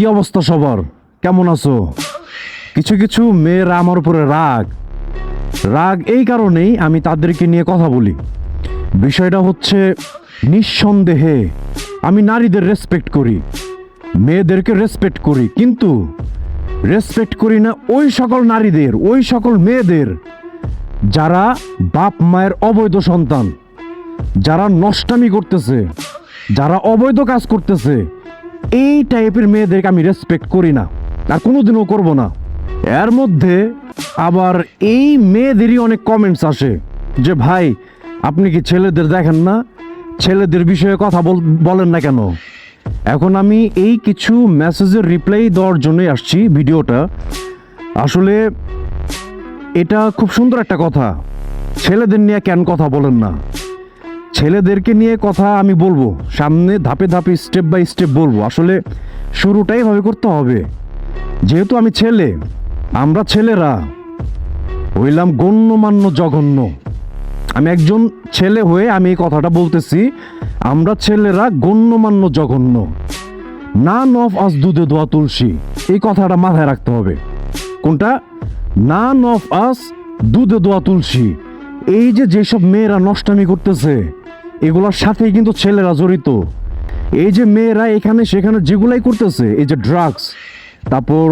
কি অবস্থা সবার? কেমন আছো? কিছু কিছু মেয়েরা আমার উপরে রাগ। রাগ এই কারণেই আমি তাদেরকে নিয়ে কথা বলি। বিষয়টা হচ্ছে নিঃসন্দেহে আমি নারীদের রেসপেক্ট করি, মেয়েদেরকে রেসপেক্ট করি, কিন্তু রেসপেক্ট করি না ওই সকল নারীদের, ওই সকল মেয়েদের যারা বাপ মায়ের অবৈধ সন্তান, যারা নষ্টামি করতেছে, যারা অবৈধ কাজ করতেছে এই টাইপের মেয়েদেরকে আমি রেসপেক্ট করি না, আর কোনোদিনও করব না। এর মধ্যে আবার এই মেয়েদেরই অনেক কমেন্টস আসে যে, ভাই, আপনি কি ছেলেদের দেখেন না? ছেলেদের বিষয়ে কথা বল- বলেন না কেন? এখন আমি এই কিছু মেসেজের রিপ্লাই দেওয়ার জন্যই আসছি ভিডিওটা। আসলে এটা খুব সুন্দর একটা কথা। ছেলেদের নিয়ে কেন কথা বলেন না? ছেলেদেরকে নিয়ে কথা আমি বলব। সামনে ধাপে ধাপে স্টেপ বাই স্টেপ বলব। আসলে শুরুটাই ভাবে করতে হবে। যেহেতু আমি ছেলে, আমরা ছেলেরা হইলাম গণ্যমান্য জঘন্য। আমি একজন ছেলে হয়ে আমি এই কথাটা বলতেছি, আমরা ছেলেরা গণ্যমান্য জঘন্য। নান অফ আস দুধে দোয়া তুলসী, এই কথাটা মাথায় রাখতে হবে। কোনটা? নান অফ আস দুধে দোয়া তুলসী। এই যে যেসব মেয়েরা নষ্টামি করতেছে এগুলোর সাথেই কিন্তু ছেলেরা জড়িত। এই যে মেয়েরা এখানে, সেখানে যেগুলাই করতেছে, এই যে ড্রাগস তারপর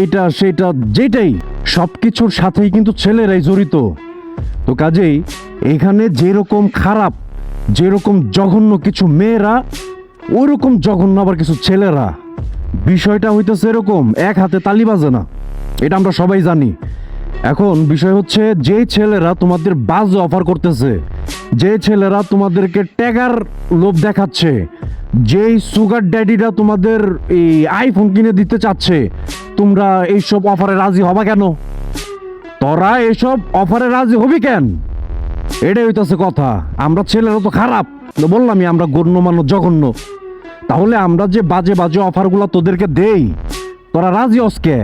এইটা সেটা যেটাই সব কিছুর সাথেই কিন্তু ছেলেরাই জড়িত। তো কাজেই এখানে যেরকম খারাপ, যেরকম জঘন্য কিছু মেয়েরা ওইরকম জঘন্য আবার কিছু ছেলেরা। বিষয়টা হইতেছে এরকম, এক হাতে তালি বাজে না। এটা আমরা সবাই জানি। এখন বিষয় হচ্ছে যে ছেলেরা তোমাদের বাজে অফার করতেছে যে ছেলেরা তোমাদেরকে ট্যাগার লোভ দেখাচ্ছে, যেই সুগার ড্যাডিরা তোমাদের এই আইফোন কিনে দিতে চাচ্ছে, তোমরা এইসব অফারে রাজি হবা কেন? তোরা এসব অফারে রাজি হবি কেন? এটাই হইতাছে কথা। আমরা ছেলেরা তো খারাপ। বললামই আমরা গণ্যমান্য জঘন্য। তাহলে আমরা যে বাজে বাজে অফারগুলো তোদেরকে দেই, তোরা রাজি অসকে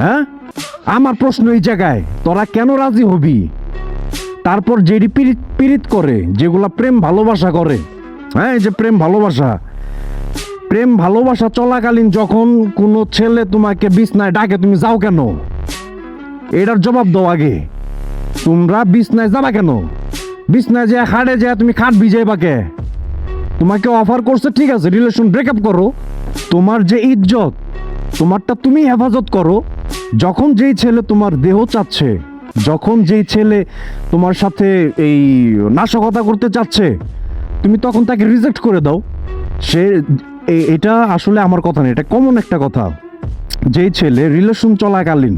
হ্যাঁ? আমার প্রশ্ন এই জায়গায়, তোরা কেন রাজি হবি? তারপর যেটি পিরিত পিরিত করে, যেগুলা প্রেম ভালোবাসা করে। হ্যাঁ যে প্রেম ভালোবাসা। প্রেম ভালোবাসা চলাকালীন যখন কোনো ছেলে তোমাকে বিছনায় ডাকে, তুমি যাও কেন? এটার জবাব দাও আগে। তোমরা বিছনায় যাবা কেন? বিছনায় যায় খাটে যায় তুমি খাট ভিজাইবা কে? তোমাকে অফার করছে, ঠিক আছে রিলেশন ব্রেকআপ করো। তোমার যে ইজ্জত, তোমারটা তুমি হেফাজত করো। যখন যেই ছেলে তোমার দেহ চাচ্ছে যখন যেই ছেলে তোমার সাথে এই নাশকতা করতে চাচ্ছে, তুমি তখন তাকে রিজেক্ট করে দাও। সে এটা আসলে আমার কথা না, এটা কমন একটা কথা। যেই ছেলে রিলেশন চলাকালীন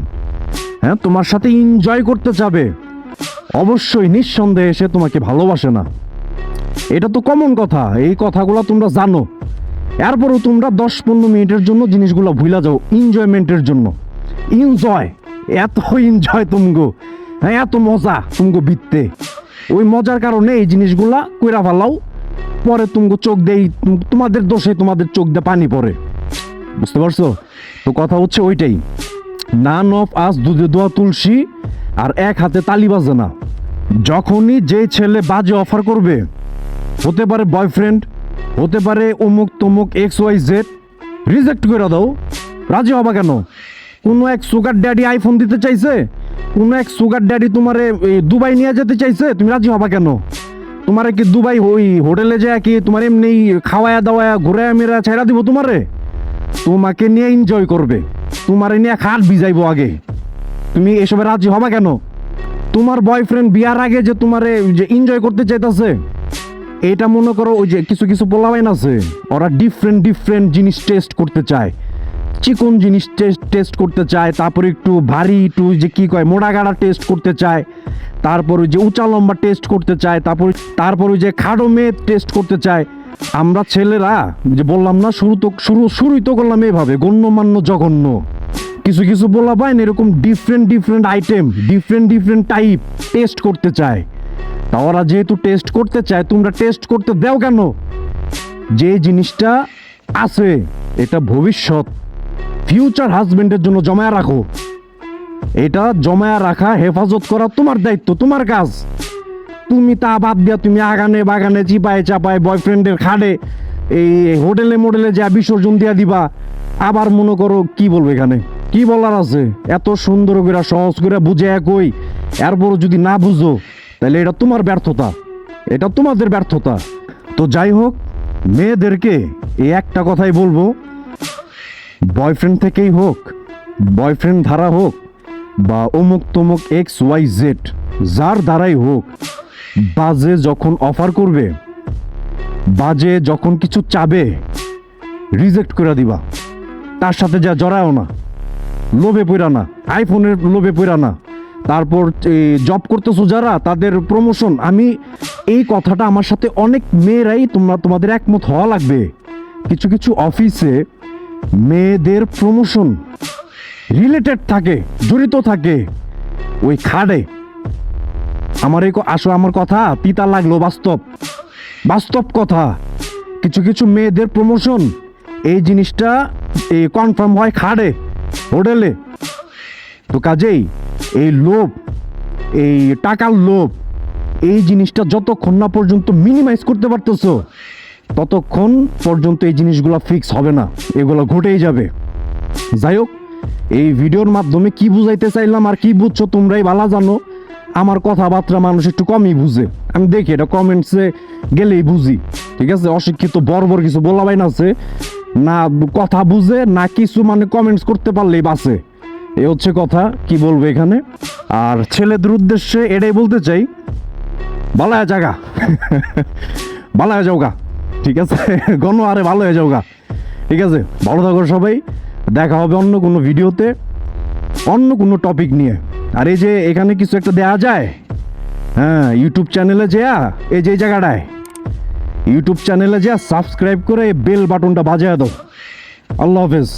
হ্যাঁ তোমার সাথে এনজয় করতে যাবে, অবশ্যই নিঃসন্দেহে সে তোমাকে ভালোবাসে না। এটা তো কমন কথা, এই কথাগুলো তোমরা জানো। এরপরও তোমরা দশ পনেরো মিনিটের জন্য জিনিসগুলো ভুলা যাও এনজয়মেন্টের জন্য। এনজয় এত এনজয় তুমগো। হ্যাঁ এত মজা তুমগো বিত্তে ওই মজার কারণে এই জিনিসগুলা কইরা ফেলাও। পরে তুমগো চোখ দেই, তোমাদের দোষে তোমাদের চোখ দিয়ে পানি পড়ে। বুঝতে পারছ? তো কথা হচ্ছে ওইটাই। নান অফ আস, দুধে দোয়া তুলসী আর এক হাতে তালি বাজে না। যখনই যে ছেলে বাজে অফার করবে, হতে পারে বয়ফ্রেন্ড হতে পারে অমুক তমুক এক্স ওয়াই জেড রিজেক্ট করে দাও। রাজি হবা কেন? কোনো এক সুগার ড্যাডি আইফোন দিতে চাইছে? কোনো এক সুগার ড্যাডি তোমারে দুবাই নিয়ে যেতে চাইছে? তুমি রাজি হবা কেন? তোমারে কি দুবাই ওই হোটেলে যায় কি? তোমার এমনি খাওয়ায়া দাওয়ায়া, ঘুরায়া মেরা ছেড়া দিব তোমারে? তোমাকে নিয়ে এনজয় করবে। তোমারে নিয়ে খাট ভিজাইবো আগে। তুমি এসবে রাজি হবা কেন? তোমার বয়ফ্রেন্ড বিয়ার আগে যে তোমারে যে এনজয় করতে চাইতেছে, এটা মনে করো ওই যে কিছু কিছু পোলাবাইন আছে, ওরা ডিফারেন্ট ডিফারেন্ট জিনিস টেস্ট করতে চায়। চিকন জিনিস টেস্ট টেস্ট করতে চায়, তারপরে একটু ভারী, একটু যে কী কয়, মোড়া গাড়া টেস্ট করতে চায়, তারপর যে উঁচা লম্বা টেস্ট করতে চায়, তারপর তারপর যে খাড়ো মেয়ে টেস্ট করতে চায়। আমরা ছেলেরা যে বললাম না, শুরু তো শুরু শুরুই তো করলাম এভাবে, গণ্যমান্য, জঘন্য। কিছু কিছু বলা পায় না, এরকম different different item different different type taste করতে চায়। তা ওরা যেহেতু টেস্ট করতে চায়, তোমরা টেস্ট করতে দেও কেন? যে জিনিসটা আছে, এটা ভবিষ্যৎ। ফিউচার হাজবেন্ডের জন্য জমায়া রাখো। এটা জমায়া রাখা, হেফাজত করা তোমার দায়িত্ব, তোমার কাজ। তুমি তা বাদ দিয়া তুমি আগানে বাগানে, চিপায় চাপায় বয়ফ্রেন্ডের খাড়ে এই হোটেলে মোটেলে যা বিসর্জন দিয়া দিবা, আবার মনে করো কি বলব এখানে? কি বলার আছে? এত সুন্দর করে, সহজ করে বুঝে একই এরপরও যদি না বুঝো, তাহলে এটা তোমার ব্যর্থতা। এটা তোমাদের ব্যর্থতা। তো যাই হোক, মেয়েদেরকে এই একটা কথাই বলব বয়ফ্রেন্ড থেকেই হোক, বয়ফ্রেন্ড ধারা হোক বা অমুক তমুক এক্স, ওয়াই, জেড, যার দ্বারাই হোক, বাজে যখন অফার করবে, বাজে যখন কিছু চাবে, রিজেক্ট করে দিবা। তার সাথে যা জড়ায়ও না, লোভে পড়া না, আইফোনের লোভে পড়া না, তারপর জব করতেছো যারা, তাদের প্রমোশন আমি এই কথাটা আমার সাথে অনেক মেয়েরাই তোমরা তোমাদের একমত হওয়া লাগবে। কিছু কিছু অফিসে মেয়েদের প্রমোশন রিলেটেড থাকে, জড়িত থাকে ওই খাড়ে। আমার এই আসো আমার কথা, পিতা লাগল বাস্তব। বাস্তব কথা। কিছু কিছু মেয়েদের প্রমোশন এই জিনিসটা, এই কনফার্ম হয় খাড়ে, হোটেলে। তো কাজেই এই লোভ, এই টাকার লোভ, এই জিনিসটা যতক্ষণ না পর্যন্ত মিনিমাইজ করতে পারতেছো ততক্ষণ পর্যন্ত এই জিনিসগুলো ফিক্স হবে না। এগুলো ঘটেই যাবে। যাই হোক, এই ভিডিওর মাধ্যমে কি বুঝাইতে চাইলাম আর কি বুঝছ তোমরাই ভালো জানো। আমার কথাবার্তা মানুষ একটু কমই বুঝে। আমি দেখি এটা কমেন্টসে গেলেই বুঝি। ঠিক আছে? অশিক্ষিত বর্বর কিছু বলা বাইন আছে না কথা বুঝে, না কিছু মানে কমেন্টস করতে পারলেই বাসে এ হচ্ছে কথা, কি বলব এখানে? আর ছেলেদের উদ্দেশ্যে এটাই বলতে চাই, বালায়া জাগা। বালায়া যাওগা। ঠিক আছে? গণ আরে ভালো হয়ে যাওগা। ঠিক আছে? ভালো থাকো সবাই। দেখা হবে অন্য কোনো ভিডিওতে, অন্য কোনো টপিক নিয়ে। আর এই যে এখানে কিছু একটা দেয়া যায় হ্যাঁ ইউটিউব চ্যানেলে যেয়া, এই যে জায়গাটায়। ইউটিউব চ্যানেলে যা সাবস্ক্রাইব করে বেল বাটনটা বাজায় দাও। আল্লাহ হাফেজ।